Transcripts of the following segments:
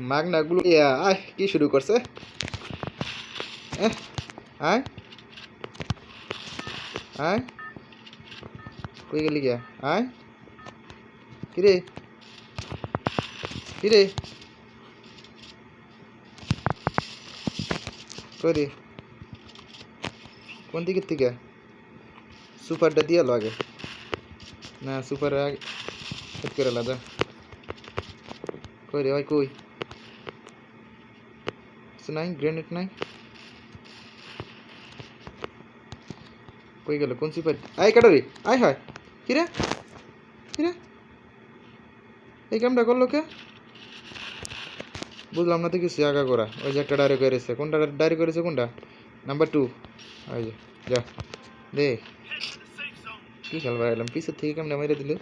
মাগনাগুলো ইয়া আয় কি শুরু করছে? আয় আয় কই গেলি গিয়া? আয় কিরে? কিরে? কই রে? কোন দিকের থেকে? সুপারটা দিয়ে এলো আগে। না, সুপার করে আলাদা কই রে, ভাই, কই? নাই গ্রেনেড নাই কই গেল? কোন সুপার আয় কাটো রে আয় হয়। কিরে কিরে এই কামটা করল কে? বুঝলাম না তো কিছু, আগা করা ওই যে একটা ডায়রি করেছে। কোনটা ডায়রি করেছে কোনটা? নাম্বার টু ওই যে, যা। দে। কি খেলবার এলাম? পিছের থেকে কেমন মেরে দিল?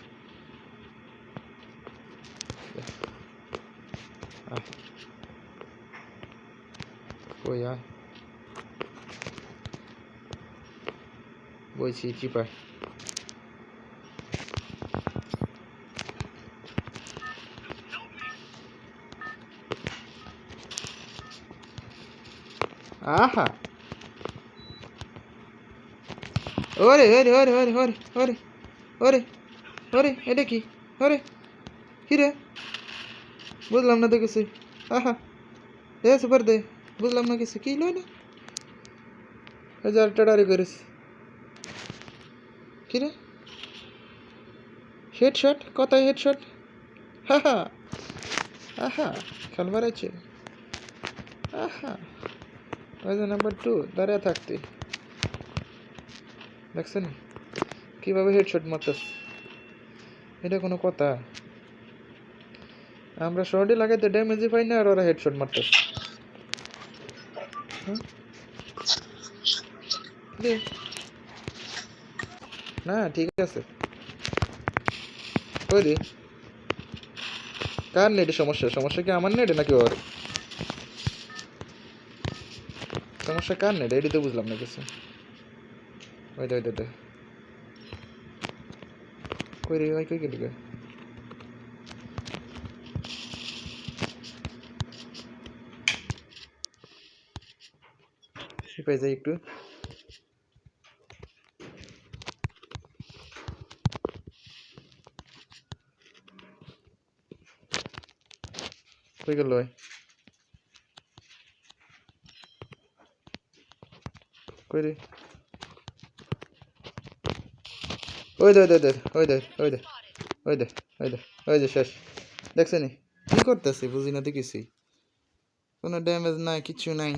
तो यार। वो सीटी पर। आहा। अरे अरे अरे अरे अरे अरे अरे अरे ये देखी अरे हीरे। बोल लामना देखो सही কিছু আহা দে সুপার বুঝলাম না কিছু, কি লই না হাজার টাড়ারি করিস। কি রে? হেডশট কথায় হেডশট হা হা আহা খেলবার আছে আহা। ওই যে নাম্বার টু দাঁড়িয়ে থাকতে দেখছেন? কীভাবে হেডশট মারতেস এটা কোনো কথা। আমরা শর্টই লাগাইতে ড্যামেজই পাই না আর ওরা হেডশট? দে। না, ঠিক আছে। কই রে কার নেটে সমস্যা? সমস্যা কি আমার নেটে নাকি ওর? সমস্যা কার নেটে? এটি তো বুঝলাম না কিছু। ওই দে ওই দে দে। কই রে ভাই, কই গেলি গে যাই একটু। গেল? কই রে? দে, ওই দে ওই দে ওই দে ওই দে ওই দে, ওই যে শেষ। দেখছে নি কি করতেছে? বুঝি না তো কোনো ড্যামেজ নাই, কিছু নাই।